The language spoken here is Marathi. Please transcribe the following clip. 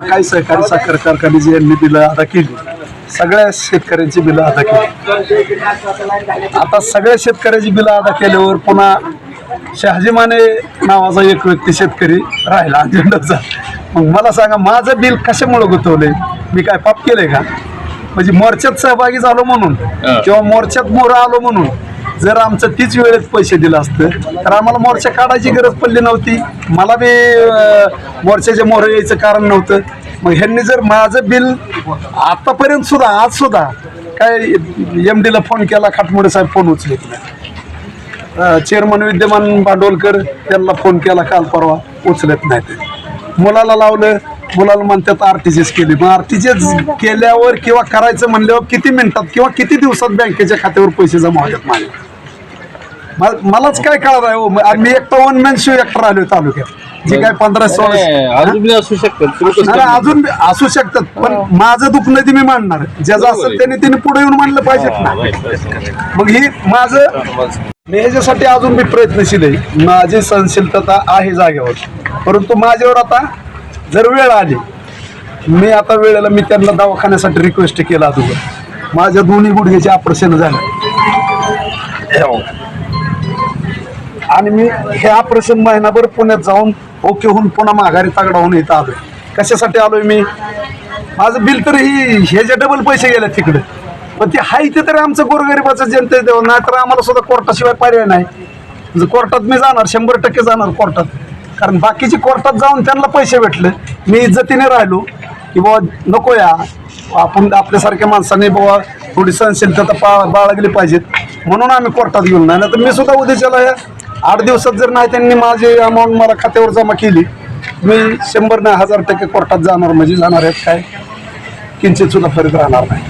काही सहकारी साखर कारखान्याची यांनी बिलं अदा केली. सगळ्या शेतकऱ्यांची बिलं अदा केली. आता सगळ्या शेतकऱ्याची बिलं अदा केल्यावर पुन्हा शहाजी माने नावाचा एक व्यक्ती शेतकरी राहिला अजेंडाचा मग मला सांगा माझं बिल कशामुळे गुतवलंय? मी काय पाप केलंय का? म्हणजे मोर्चात सहभागी झालो म्हणून किंवा मोर्चात मोरं आलो म्हणून? जर आमचं तीच वेळेत पैसे दिलं असतं तर आम्हाला मोर्चा काढायची गरज पडली नव्हती. मला बी अं, मोर्चाचे मोहर यायचं कारण नव्हतं. मग ह्यांनी जर माझं बिल आतापर्यंत सुद्धा आज सुद्धा काय एम डीला फोन केला खाटमोडे साहेब फोन उचलत नाही चेअरमन विद्यमान भांडवलकर त्यांना फोन केला काल परवा उचलत नाही ते मुलाला लावलं मुलाला म्हणतात आर टी जी एस केली. मग आर टी जी एस केल्यावर किंवा करायचं म्हणल्यावर किती मिनिटात किंवा किती दिवसात बँकेच्या खात्यावर पैसे जमा होतात माझ्या मलाच काय कळत आहे हो. म- एकटा वन मॅन शिव एकटा राहिलो तालुक्यात. जे काय पंधरा सोळा अजून असू शकतात तुम्ही कसं नाही, अजून असू शकतात पण माझं दुखणं ते मी मांडणार. ज्याचं असेल. त्याने त्याने पुढे येऊन मांडलं पाहिजेत ना. मग ही माझं मी ह्याच्यासाठी अजून मी प्रयत्नशील आहे. माझी सहनशीलता आहे जागेवर. परंतु माझ्यावर आता जर वेळ आली मी आता वेळेला मी त्यांना दवाखान्यासाठी रिक्वेस्ट केला अगोदर माझ्या दोन्ही गुडघ्याचे ऑपरेशन झालं. आणि मी हे ऑपरेशन महिनाभर पुण्यात जाऊन ओके होऊन पुन्हा माघारी तगडा होऊन इथं आलोय. कशासाठी आलोय मी? माझं बिल तर ही हे जे डबल पैसे गेले तिकडे. पण ते हाय ते तरी आमचं गोरगरिबाचं जनते देऊ नाही तर आम्हाला सुद्धा कोर्टाशिवाय पर्याय नाही. म्हणजे कोर्टात मी जाणार शंभर टक्के जाणार कोर्टात. कारण बाकीचे कोर्टात जाऊन त्यांना पैसे भेटले. मी इज्जतीने राहिलो की बाबा नको या. आपण आपल्यासारख्या माणसाने बाबा थोडी सहनशीलता पा बाळगली पाहिजेत. म्हणून आम्ही कोर्टात घेऊन नाही तर मी सुद्धा उद्याच्याला या आठ दिवसात जर नाही त्यांनी माझी अमाऊंट मला खात्यावर जमा केली मी शंभर नाही हजार टक्के कोर्टात जाणार म्हणजे जाणार आहेत काय? किंचित सुद्धा फरक राहणार नाही.